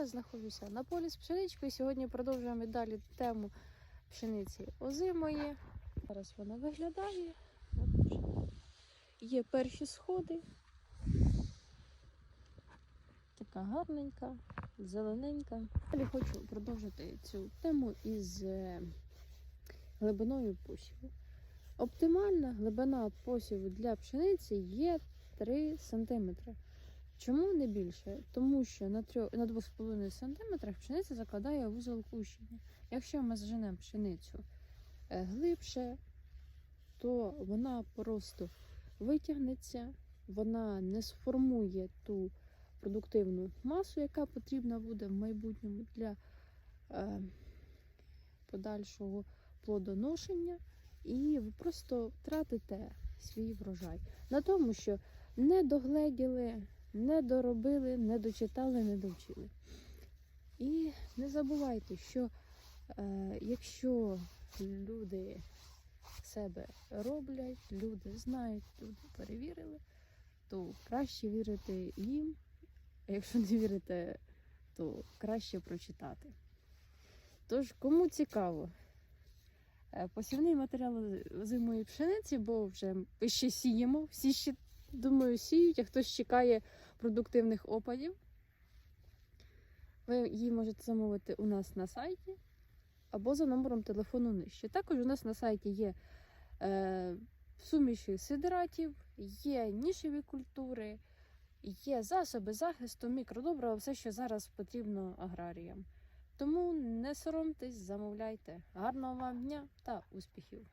зараз знаходжуся на полі з пшеничкою. Сьогодні продовжуємо далі тему пшениці озимої. Зараз вона виглядає. Є перші сходи. Така гарненька, зелененька. Далі хочу продовжити цю тему із е, глибиною посіву. Оптимальна глибина посіву для пшениці є 3 см. Чому не більше? Тому що на, трьох, на 2,5 см пшениця закладає вузол кущення. Якщо ми зженемо пшеницю е, глибше, то вона просто витягнеться, вона не сформує ту продуктивну масу, яка потрібна буде в майбутньому для е, подальшого плодоношення, і ви просто втратите свій врожай на тому, що не догледіли, не доробили, не дочитали, не довчили. І не забувайте, що е, якщо люди себе роблять, люди знають, люди перевірили, то краще вірити їм, а якщо не вірите, то краще прочитати. Тож, кому цікаво, е, посівний матеріал зимої пшениці, бо вже ще сіємо, всі ще, думаю, сіють, а хтось чекає продуктивних опадів. Ви її можете замовити у нас на сайті або за номером телефону нижче. Також у нас на сайті є е, суміші сидератів, є нішеві культури, є засоби захисту, мікродобрива, все, що зараз потрібно аграріям. Тому не соромтесь, замовляйте. Гарного вам дня та успіхів!